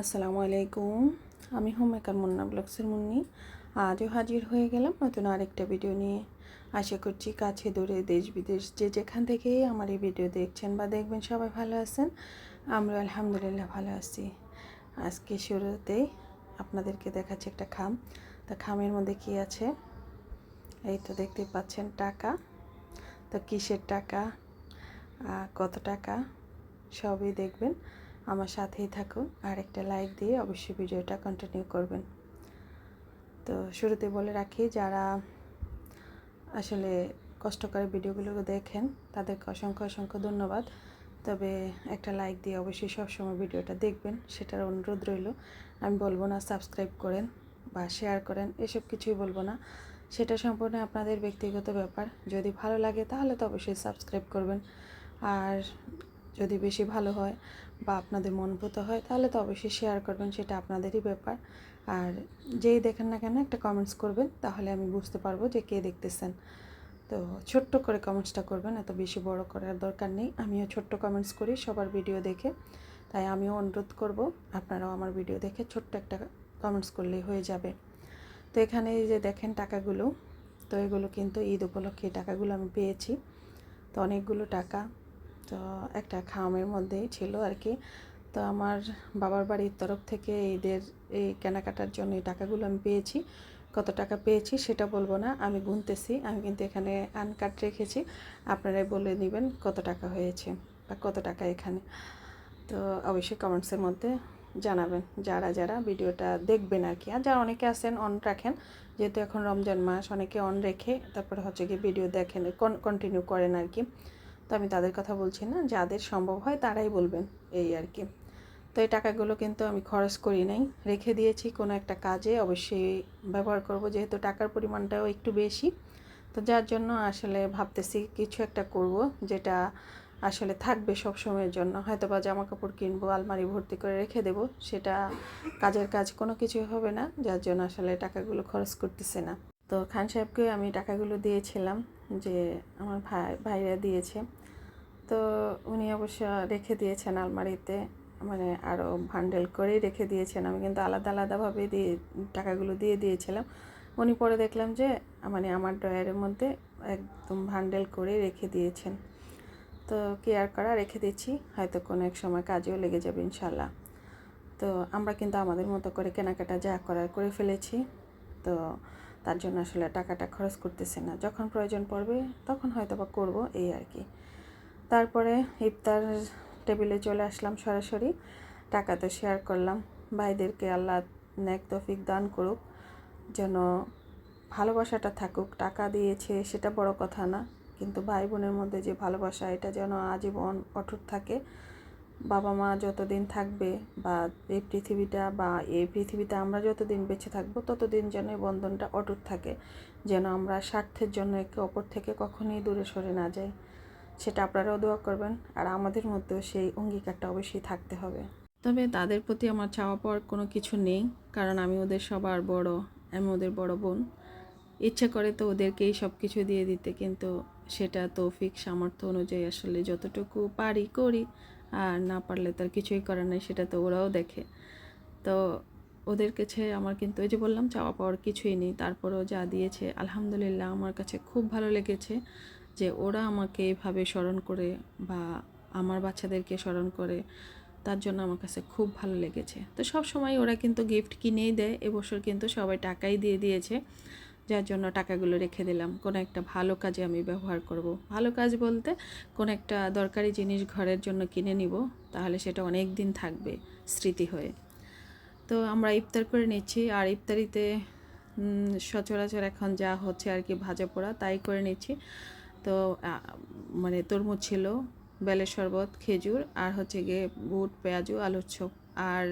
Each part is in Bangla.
আসসালামু আলাইকুম। আমি হোম মেকার মুন্না ব্লগসের মুন্নি। আজও হাজির হয়ে গেলাম নতুন আরেকটা ভিডিও নিয়ে। আশা করছি কাছে দূরে দেশ বিদেশ যে যেখান থেকে আমার এই ভিডিও দেখছেন বা দেখবেন সবাই ভালো আছেন। আমরা আলহামদুলিল্লাহ ভালো আছি। আজকে শুরুতেই আপনাদেরকে দেখাচ্ছি একটা খাম। তা খামের মধ্যে কি আছে? এই তো দেখতে পাচ্ছেন টাকা। তো কিসের টাকা? কত টাকা? সবই দেখবেন। আমার সাথেই থাকুন আর একটা লাইক দিয়ে অবশ্যই ভিডিওটা কন্টিনিউ করবেন। তো শুরুতে বলে রাখি, যারা আসলে কষ্ট করে ভিডিওগুলো দেখেন, তাদেরকে অসংখ্য অসংখ্য ধন্যবাদ। তবে একটা লাইক দিয়ে অবশ্যই সবসময় ভিডিওটা দেখবেন, সেটার অনুরোধ রইল। আমি বলব না সাবস্ক্রাইব করেন বা শেয়ার করেন, এসব কিছুই বলব না। সেটা সম্পূর্ণ আপনাদের ব্যক্তিগত ব্যাপার। যদি ভালো লাগে তাহলে তো অবশ্যই সাবস্ক্রাইব করবেন। আর যদি বেশি ভালো হয় বা আপনাদের মনভূত হয়, তাহলে তো অবশ্যই শেয়ার করবেন, সেটা আপনাদেরই ব্যাপার। আর যেই দেখেন না কেন, একটা কমেন্টস করবেন, তাহলে আমি বুঝতে পারব যে কে দেখতেছেন। তো ছোট্ট করে কমেন্টসটা করবেন, এত বেশি বড় করার দরকার নেই। আমিও ছোট্ট কমেন্টস করি, সবার ভিডিও দেখে। তাই আমিও অনুরোধ করব, আপনারাও আমার ভিডিও দেখে ছোট্ট একটা কমেন্টস করলেই হয়ে যাবে। তো এখানে এই যে দেখেন টাকাগুলো, তো এগুলো কিন্তু ঈদ উপলক্ষে টাকাগুলো আমি পেয়েছি। তো অনেকগুলো টাকা তো একটা খামের মধ্যেই ছিল আর কি। তো আমার বাবার বাড়ির তরফ থেকে ঈদের এই কেনাকাটার জন্য এই টাকাগুলো আমি পেয়েছি। কত টাকা পেয়েছি সেটা বলব না, আমি গুনতেছি, আমি কিন্তু এখানে আনকাট রেখেছি। আপনারাই বলে নেবেন কত টাকা হয়েছে বা কত টাকা এখানে। তো অবশ্যই কমেন্টসের মধ্যে জানাবেন, যারা যারা ভিডিওটা দেখবেন আর কি। আর যারা অনেকে আছেন অন রাখেন, যেহেতু এখন রমজান মাস, অনেকে অন রেখে তারপরে হচ্ছে গিয়ে ভিডিও দেখেন কন্টিনিউ করেন আর কি। তো আমি তাদের কথা বলছি না, যাদের সম্ভব হয় তারাই বলবেন এই আর কি। তো এই টাকাগুলো কিন্তু আমি খরচ করি নাই, রেখে দিয়েছি কোনো একটা কাজে, অবশ্যই ব্যবহার করব যেহেতু টাকার পরিমাণটাও একটু বেশি। তো যার জন্য আসলে ভাবতেছি কিছু একটা করব যেটা আসলে থাকবে সব সময়ের জন্য। হয়তো বা জামা কাপড় কিনবো, আলমারি ভর্তি করে রেখে দেব, সেটা কাজের কাজ কোনো কিছুই হবে না, যার জন্য আসলে টাকাগুলো খরচ করতেছে না। তো খান সাহেবকে আমি টাকাগুলো দিয়েছিলাম যে আমার ভাই, ভাইরা দিয়েছে। তো উনি অবশ্য রেখে দিয়েছেন আলমারিতে মানে আরও ভান্ডেল করেই রেখে দিয়েছেন। আমি কিন্তু আলাদা আলাদাভাবে দিয়ে, টাকাগুলো দিয়ে দিয়েছিলাম। উনি পরে দেখলাম যে মানে আমার ড্রয়ারের মধ্যে একদম ভান্ডেল করে রেখে দিয়েছেন। তো কেয়ার করা রেখে দিচ্ছি, হয়তো কোনো এক সময় কাজেও লেগে যাবে ইনশাল্লাহ তো আমরা কিন্তু আমাদের মতো করে কেনাকাটা যা করার করে ফেলেছি। তো তার জন্য আসলে টাকাটা খরচ করতেছে না। যখন প্রয়োজন পড়বে তখন হয়তো বা করব, এই আর কি। তারপরে ইফতার টেবিলে চলে আসলাম সরাসরি। টাকা তো শেয়ার করলাম। ভাইদেরকে আল্লাহ ন্যাক তফিক দান করুক। যেন ভালোবাসাটা থাকুক। টাকা দিয়েছে সেটা বড় কথা না। কিন্তু ভাই বোনের মধ্যে যে ভালোবাসা, এটা যেন আজীবন অটুট থাকে। বাবা মা যতদিন থাকবে বা এই পৃথিবীটা বা এই পৃথিবীতে আমরা যতদিন বেঁচে থাকব, ততদিন যেন এই বন্ধনটা অটুট থাকে, যেন আমরা স্বার্থের জন্য একে অপর থেকে কখনোই দূরে সরে না যাই। সেটা আপনারাও দোয়া করবেন, আর আমাদের মধ্যেও সেই অঙ্গীকারটা অবশ্যই থাকতে হবে। তবে তাদের প্রতি আমার চাওয়া পাওয়ার কোনো কিছু নেই, কারণ আমি ওদের সবার বড়, আমি ওদের বড় বোন। ইচ্ছে করে তো ওদেরকেই সব কিছু দিয়ে দিতে, কিন্তু সেটা তৌফিক, সামর্থ্য অনুযায়ী আসলে যতটুকু পারি করি আর না পারলে তার কিছুই করার নেই, সেটা তো ওরাও দেখে। তো ওদের কাছে আমার কিন্তু ওই যে বললাম, চাওয়া পাওয়ার কিছুই নেই। তারপরেও যা দিয়েছে, আলহামদুলিল্লাহ আমার কাছে খুব ভালো লেগেছে যে ওরা আমাকে এভাবে স্মরণ করে বা আমার বাচ্চাদেরকে স্মরণ করে, তার জন্য আমার কাছে খুব ভালো লেগেছে। তো সব সময় ওরা কিন্তু গিফট কিনেই দেয় এবছর কিন্তু সবাই টাকাই দিয়ে দিয়েছে। যার জন্য টাকাগুলো রেখে দিলাম। কোনো একটা ভালো কাজে আমি ব্যবহার করব। ভালো কাজ বলতে কোনো একটা দরকারি জিনিস ঘরের জন্য কিনে নিব, তাহলে সেটা অনেক দিন থাকবে স্মৃতি হয়ে। তো আমরা ইফতার করে নিচ্ছি। আর ইফতারিতে সচরাচর এখন যা হচ্ছে আর কি ভাজা পোড়া, তাই করে নিচ্ছি। তো মানে তরমুজ ছিল বেলের শরবত, খেজুর, আর হচ্ছে গিয়ে বুট, পেঁয়াজু, আলুর চপ আর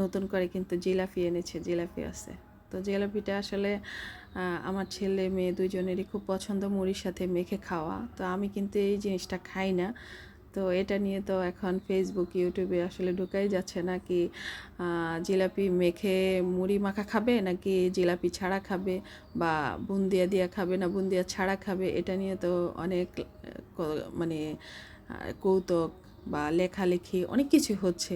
নতুন করে কিন্তু জিলাপি এনেছে, জিলাপি আছে। তো জিলাপিটা আসলে আমার ছেলে মেয়ে দুজনেরই খুব পছন্দ মুড়ির সাথে মেখে খাওয়া। তো আমি কিন্তু এই জিনিসটা খাই না। তো এটা নিয়ে তো এখন ফেসবুক ইউটিউবে আসলে ঢুকাই যাচ্ছে নাকি আহ, জিলাপি মেখে মুড়ি মাখা খাবে নাকি জিলাপি ছাড়া খাবে বা বুন্দিয়া দিয়া খাবে না বুন্দিয়া ছাড়া খাবে? এটা নিয়ে তো অনেক ক- মানে কৌতুক বা লেখালেখি অনেক কিছু হচ্ছে।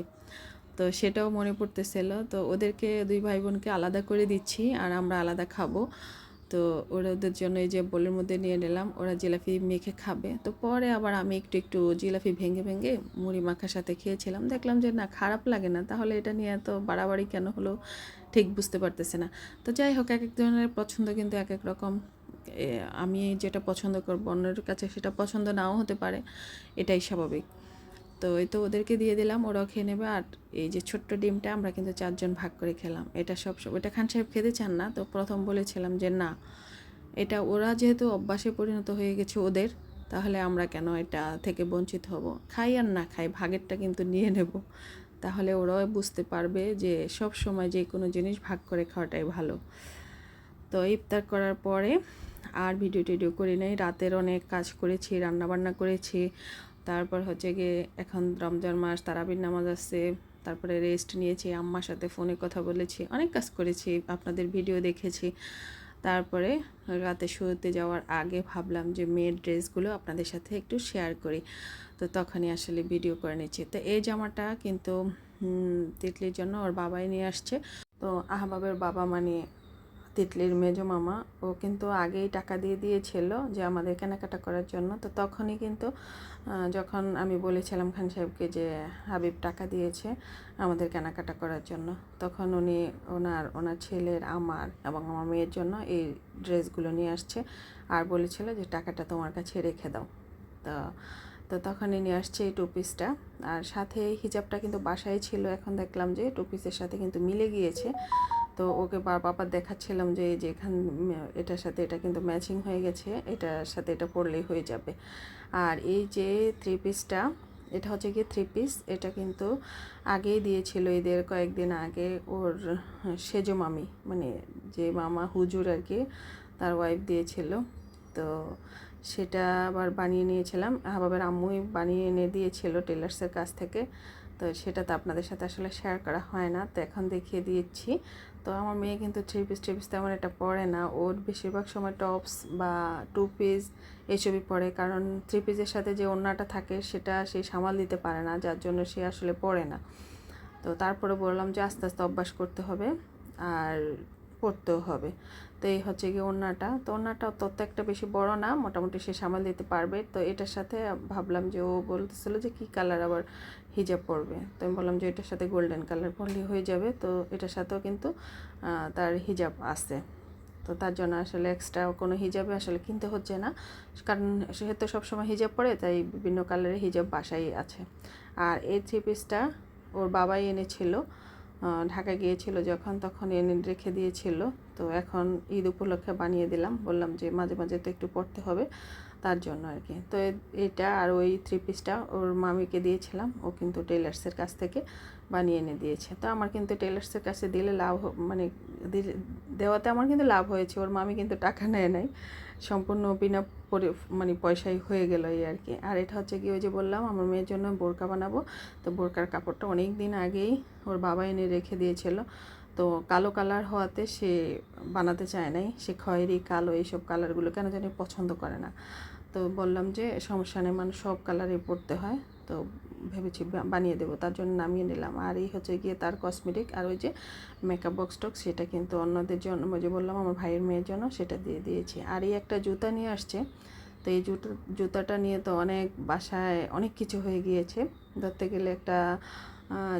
তো সেটাও মনে পড়তেছিল। তো ওদেরকে দুই ভাই বোনকে আলাদা করে দিচ্ছি আর আমরা আলাদা খাব। তো ওরা ওদের জন্য এই যে বোলের মধ্যে নিয়ে নিলাম, ওরা জিলাপি মেখে খাবে। তো পরে আবার আমি একটু একটু জিলাপি ভেঙে ভেঙে মুড়ি মাখার সাথে খেয়েছিলাম। দেখলাম যে, না, খারাপ লাগে না। তাহলে এটা নিয়ে এত বাড়াবাড়ি কেন হলো? ঠিক বুঝতে পারতেছে না। তো যাই হোক এক একজনের পছন্দ কিন্তু এক এক রকম আমি যেটা পছন্দ করব, অন্যের কাছে সেটা পছন্দ নাও হতে পারে। এটাই স্বাভাবিক। তো এই তো ওদেরকে দিয়ে দিলাম ওরাও খেয়ে নেবে। আর এই যে ছোট্ট ডিমটা আমরা কিন্তু চারজন ভাগ করে খেলাম। এটা সব এটা খান সাহেব খেতে চান না, তো প্রথম বলেছিলাম যে না, এটা ওরা যেহেতু অভ্যাসে পরিণত হয়ে গেছে ওদের, তাহলে আমরা কেন এটা থেকে বঞ্চিত হব? খাই আর না খাই, ভাগেরটা কিন্তু নিয়ে নেব। তাহলে ওরাও বুঝতে পারবে যে সব সময় যে কোনো জিনিস ভাগ করে খাওয়াটাই ভালো। তো ইফতার করার পরে আর ভিডিও টিডিও করি নাই। রাতের অনেক কাজ করেছি রান্না বান্না করেছি তারপর হচ্ছে গিয়ে এখন রমজান মাস, তারাবির নামাজ আসছে তারপরে রেস্ট নিয়েছি, আম্মার সাথে ফোনে কথা বলেছি, অনেক কাজ করেছি, আপনাদের ভিডিও দেখেছি। তারপরে রাতে শুতে যাওয়ার আগে ভাবলাম যে মেয়ের ড্রেসগুলো আপনাদের সাথে একটু শেয়ার করি। তো তখনই আসলে ভিডিও করে নিচ্ছি। তো এই জামাটা কিন্তু তিতলির জন্য ওর বাবাই নিয়ে আসছে। তো আহবাবের বাবা মানে তিতলির মেজো মামা, ও কিন্তু আগেই টাকা দিয়ে দিয়েছিল যে আমাদের কেনাকাটা করার জন্য। তো তখনই কিন্তু যখন আমি বলেছিলাম খান সাহেবকে যে হাবিব টাকা দিয়েছে আমাদের কেনাকাটা করার জন্য, তখন উনি ওনার ওনার ছেলের, আমার এবং আমার মেয়ের জন্য এই ড্রেসগুলো নিয়ে আসছে আর বলেছিল যে টাকাটা তোমার কাছে রেখে দাও। তো তো তখনই নিয়ে আসছে এই টু পিসটা আর সাথে হিজাবটা কিন্তু বাসায় ছিল। এখন দেখলাম যে টু পিসের সাথে কিন্তু মিলে গিয়েছে। তো ওকে বার বাবার দেখাচ্ছিলাম যে এই যে এখান এটার সাথে এটা কিন্তু ম্যাচিং হয়ে গেছে, এটার সাথে এটা পরলেই হয়ে যাবে। আর এই যে থ্রি পিসটা এটা হচ্ছে গিয়ে থ্রি পিস এটা কিন্তু আগেই দিয়েছিল এদের কয়েকদিন আগে ওর সেজো মামি মানে যে মামা হুজুর আর কি, তার ওয়াইফ দিয়েছিল। তো সেটা আবার বানিয়ে নিয়েছিলাম। হাবাবের আম্মুই বানিয়ে এনে দিয়েছিল টেলার্সের কাছ থেকে। তো সেটা তো আপনাদের সাথে আসলে শেয়ার করা হয় না। তো এখন দেখিয়ে দিয়েছি। তো আমার মেয়ে কিন্তু থ্রি পিস থ্রি পিস তেমন এটা পরে না। ওর বেশিরভাগ সময় টপস বা টু পিস এসবই পরে। কারণ থ্রি পিসের সাথে যে ওড়নাটা থাকে, সেটা সে সামাল দিতে পারে না। যার জন্য সে আসলে পরে না। তো তারপরে বললাম যে আস্তে আস্তে অভ্যাস করতে হবে। আর পড়তেও হবে। তো এই হচ্ছে গিয়ে ওড়নাটা। তো ওড়নাটা তত একটা বেশি বড় না, মোটামুটি সে সামাল দিতে পারবে। তো এটার সাথে ভাবলাম যে ও বলতেছিল যে কী কালার আবার হিজাব পরবে। তো আমি বললাম যে এটার সাথে গোল্ডেন কালার পরলেই হয়ে যাবে। তো এটার সাথেও কিন্তু তার হিজাব আছে। তো তার জন্য আসলে এক্সট্রা কোনো হিজাবে আসলে কিনতে হচ্ছে না। কারণ সেহেতু সবসময় হিজাব পরে, তাই বিভিন্ন কালারের হিজাব বাসাই আছে। আর এই থ্রি পিসটা ওর বাবাই এনেছিল। ঢাকা গিয়েছিল যখন, তখন এনে রেখে দিয়েছিল। তো এখন ঈদ উপলক্ষে বানিয়ে দিলাম। বললাম যে মাঝে মাঝে তো একটু পড়তে হবে। তার জন্য আর কি। তো এটা আর ওই থ্রি পিসটা ওর মামিকে দিয়েছিলাম। ও কিন্তু টেলার্সের কাছ থেকে বানিয়ে এনে দিয়েছে। তো আমার কিন্তু টেলার্সের কাছে দিলে লাভ মানে দেওয়াতে আমার কিন্তু লাভ হয়েছে। ওর মামি কিন্তু টাকা নেয় নাই। সম্পূর্ণ বিনা পরি মানে পয়সাই হয়ে গেল এই আর কি। আর এটা হচ্ছে কি ওই যে বললাম, আমার মেয়ের জন্য বোরকা বানাবো। তো বোরকার কাপড়টা অনেক দিন আগেই ওর বাবা এনে রেখে দিয়েছিল। তো কালো কালার হওয়াতে সে বানাতে চায় নাই। সে খয়েরি, কালো এইসব কালারগুলো কেন জানি পছন্দ করে না। তো বললাম যে, সমস্যা নেই মানে সব কালারই পড়তে হয়। তো ভেবেছি বানিয়ে দেবো, তার জন্য নামিয়ে নিলাম। আর এই হচ্ছে গিয়ে তার কসমেটিক আর ওই যে মেকআপ বক্স টক্স সেটা কিন্তু অন্যদের জন্য যে বললাম আমার ভাইয়ের মেয়ের জন্য, সেটা দিয়ে দিয়েছি। আর এই একটা জুতা নিয়ে আসছে। তো এই জুতো জুতাটা নিয়ে তো অনেক বাসায় অনেক কিছু হয়ে গিয়েছে। ধরতে গেলে একটা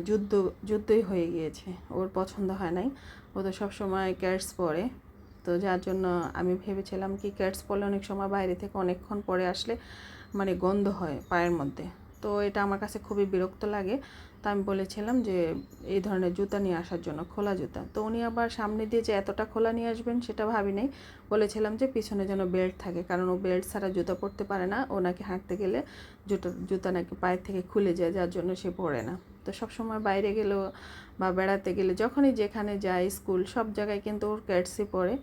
যুদ্ধ, যুদ্ধই হয়ে গিয়েছে। ওর পছন্দ হয় নাই। ও তো সবসময় ক্যাটস পরে তো যার জন্য আমি ভেবেছিলাম কি ক্যাটস পরলে অনেক সময় বাইরে থেকে অনেকক্ষণ পরে আসলে মানে গন্ধ হয় পায়ের মধ্যে। তো এটা আমার কাছে খুবই বিরক্ত লাগে। তো আমি বলেছিলাম যে, এই ধরনের জুতা নিয়ে আসার জন্য, খোলা জুতা। তো উনি আবার সামনে দিয়ে যে এতটা খোলা নিয়ে আসবেন, সেটা ভাবি নাই। বলেছিলাম যে পিছনে যেন বেল্ট থাকে, কারণ ও বেল্ট ছাড়া জুতা পরতে পারে না। ওনাকে হাঁটতে গেলে জুতো, জুতা নাকি পায়ের থেকে খুলে যায়, যার জন্য সে পরে না। তো সব সময় বাইরে গেলেও বা বেড়াতে গেলে, যখনই যেখানে যায় স্কুল, সব জায়গায় কিন্তু ওর ক্যাটসি পরে।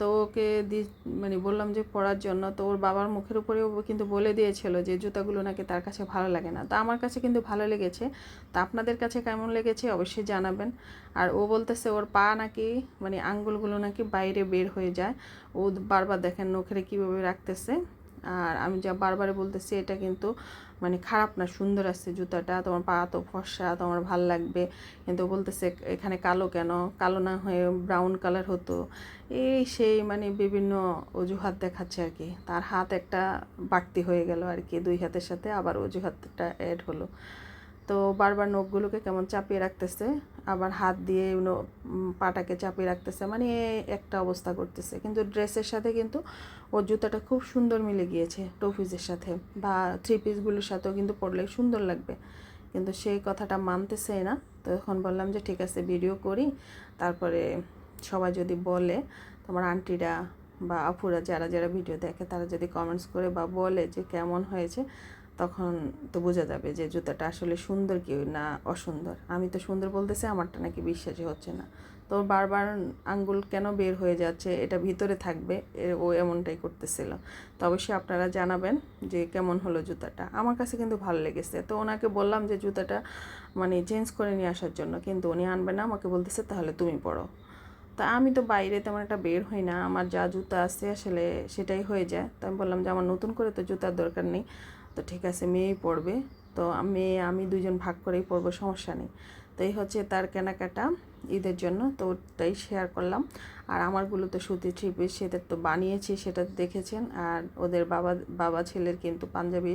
তো ওকে দি মানে বললাম যে পড়ার জন্য, তো ওর বাবার মুখের উপরেও কিন্তু বলে দিয়েছিল যে জুতাগুলো নাকি তার কাছে ভালো লাগে না। তা আমার কাছে কিন্তু ভালো লেগেছে। তা আপনাদের কাছে কেমন লেগেছে অবশ্যই জানাবেন। আর ও বলতেছে ওর পা নাকি মানে আঙ্গুলগুলো নাকি বাইরে বের হয়ে যায়। ও বারবার দেখেন নখেরে কীভাবে রাখতেছে। আর আমি যা বারবারে বলতেছি, এটা কিন্তু মানে খারাপ না, সুন্দর আছে জুতাটা, তোমার পা তো ফর্সা, তোমার ভালো লাগবে। কিন্তু বলতেছে, এখানে কালো কেন? কালো না হয়ে ব্রাউন কালার হতো। এই সেই মানে বিভিন্ন অজুহাত দেখাচ্ছে আর কি। তার হাত একটা বাড়তি হয়ে গেল আর কি, দুই হাতের সাথে আবার অজুহাতটা অ্যাড হলো। তো বারবার নখগুলোকে কেমন চাপিয়ে রাখতেছে, আবার হাত দিয়ে পাটাকে চাপিয়ে রাখতেছে মানে একটা অবস্থা করতেছে। কিন্তু ড্রেসের সাথে কিন্তু ওর জুতাটা খুব সুন্দর মিলে গিয়েছে টপিসের সাথে, বা থ্রি পিসগুলোর সাথেও কিন্তু পরলে সুন্দর লাগবে। কিন্তু সেই কথাটা মানতেছে না, তো তখন বললাম যে ঠিক আছে ভিডিও করি। তারপরে সবাই যদি বলে, তোমার আন্টিরা বা আপুরা যারা যারা ভিডিও দেখে, তারা যদি কমেন্টস করে বা বলে যে কেমন হয়েছে তখন তো বোঝা যাবে যে জুতাটা আসলে সুন্দর কি না অসুন্দর। আমি তো সুন্দর বলতেছি, আমারটা নাকি বিশ্বাসই হচ্ছে না। তো বারবার আঙ্গুল কেন বের হয়ে যাচ্ছে, এটা ভিতরে থাকবে ও এমনটাই করতেছিল। তো অবশ্যই আপনারা জানাবেন যে কেমন হলো জুতাটা। আমার কাছে কিন্তু ভালো লেগেছে। তো ওনাকে বললাম যে জুতাটা মানে চেঞ্জ করে নিয়ে আসার জন্য, কিন্তু উনি আনবে না, আমাকে বলতেছে, তাহলে তুমি পড়ো তা আমি তো বাইরে তেমন একটা বের হই না, আমার যা জুতা আছে আসলে সেটাই হয়ে যায়। তো আমি বললাম যে আমার নতুন করে তো জুতার দরকার নেই। তো ঠিক আছে, মেয়েই পড়বে। তো মেয়ে আমি দুজন ভাগ করেই পড়ব, সমস্যা নেই। তো এই হচ্ছে তার কেনাকাটা ঈদের জন্য, তো ওটাই শেয়ার করলাম। আর আমারগুলো তো সুতি থ্রি পিস সেদের তো বানিয়েছি, সেটা দেখেছেন। আর ওদের বাবা বাবা ছেলের কিন্তু পাঞ্জাবি,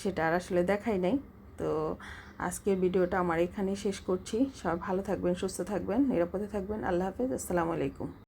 সেটা আর আসলে দেখাই নাই। তো আজকের ভিডিওটা আমার এখানেই শেষ করছি। সবাই ভালো থাকবেন, সুস্থ থাকবেন, নিরাপদে থাকবেন। আল্লাহ হাফেজ, আসসালামু আলাইকুম।